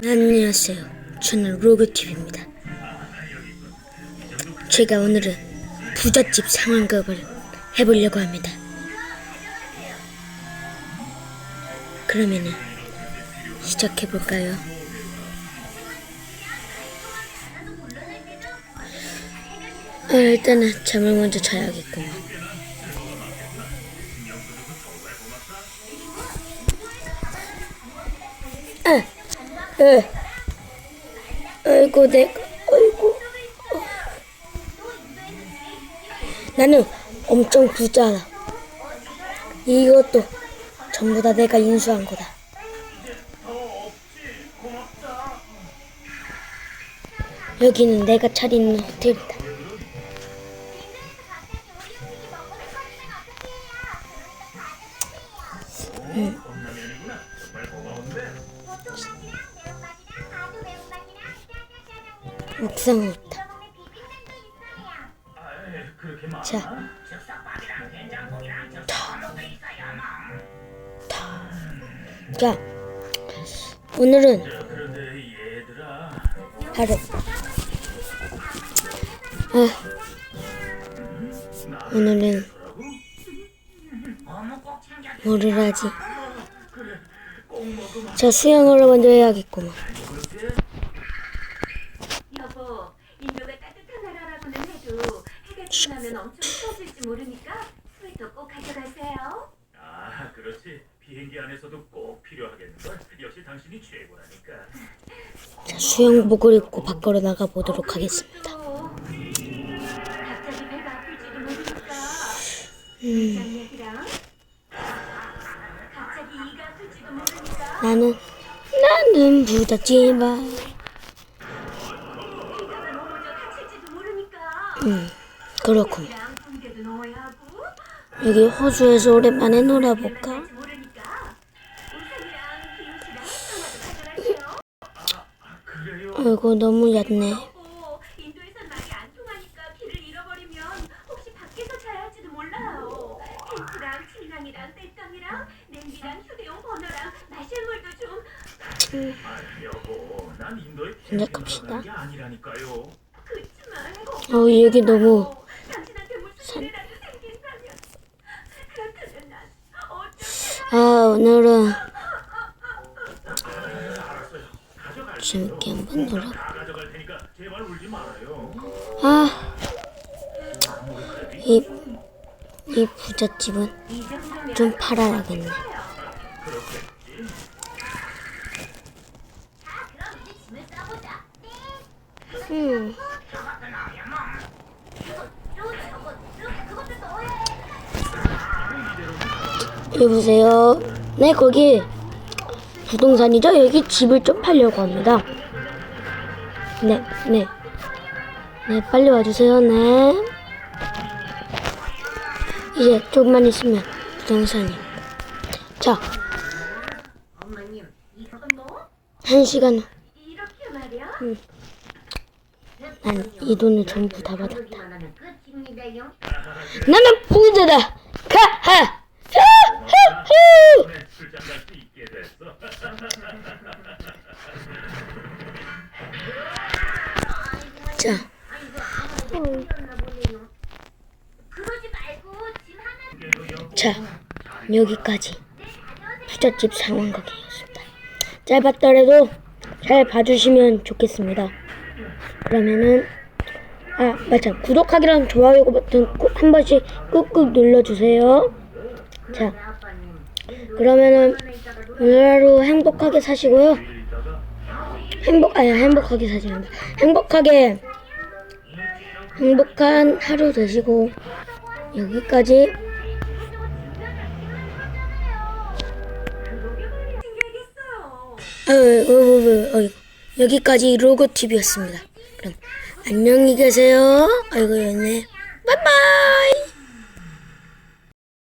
안녕하세요. 저는 로그TV입니다. 제가 오늘은 부잣집 상황극을 해보려고 합니다. 그러면은 시작해볼까요? 아, 일단은 잠을 먼저 자야겠구만. 에, 아이고 내가, 아이고. 나는 엄청 부자다. 이것도 전부 다 내가 인수한 거다. 여기는 내가 차린 호텔이다. 있다. 자, 타, 타. 자, 오늘은 바로 아, 오늘은 뭐를 하지? 자, 수영을 먼저 해야겠구만. 여보, 인도가 따뜻한 나라라고는 지나면 엄청 추워질지 모르니까 스웨터 꼭 가져가세요. 아, 그렇지. 비행기 안에서도 꼭 필요하겠는걸. 역시 당신이 최고라니까. 자, 수영복을 입고 밖으로 나가 보도록 하겠습니다. 또 갑자기 배가 아플지도 모르니까 음. 이상 얘기랑 갑자기 이가 아플지도 모르니까 나는 나는 부잣집아. 이가 넘어져 다칠지도 모르니까 음, 그렇군. 여기 호주에서 오랜만에 놀아볼까? 아이고 너무 얕네. 게 아니라니까요. 그치만 어 여기 너무 어쩌면 아 오늘은 재밌게 한번 놀아. 아, 이, 이 부잣집은 좀 팔아야겠네. 음, 그것도 넣어야 해. 여 보세요. 네 거기 부동산이죠? 여기 집을 좀 팔려고 합니다. 네, 네, 네 빨리 와주세요. 네. 이제 조금만 있으면 부동산이. 자? 한 시간 후. 이렇게 말이야? 난이 돈을 전부 다 받았다. 나는 부자다. 가하. 자, 자, 여기까지 부잣집 상황극이었습니다. 짧았더라도 잘 봐주시면 좋겠습니다. 그러면은 아 맞아 구독하기랑 좋아요 버튼 꼭 한 번씩 꾹꾹 눌러주세요. 자, 그러면은 오늘 하루 행복하게 사시고요. 행복 아니 행복하게 말고 행복하게 행복한 하루 되시고 여기까지 챙겨야겠어요. 어, 여기까지 로고 TV였습니다. 그럼 안녕히 계세요. 아이고, 연네. 바이바이.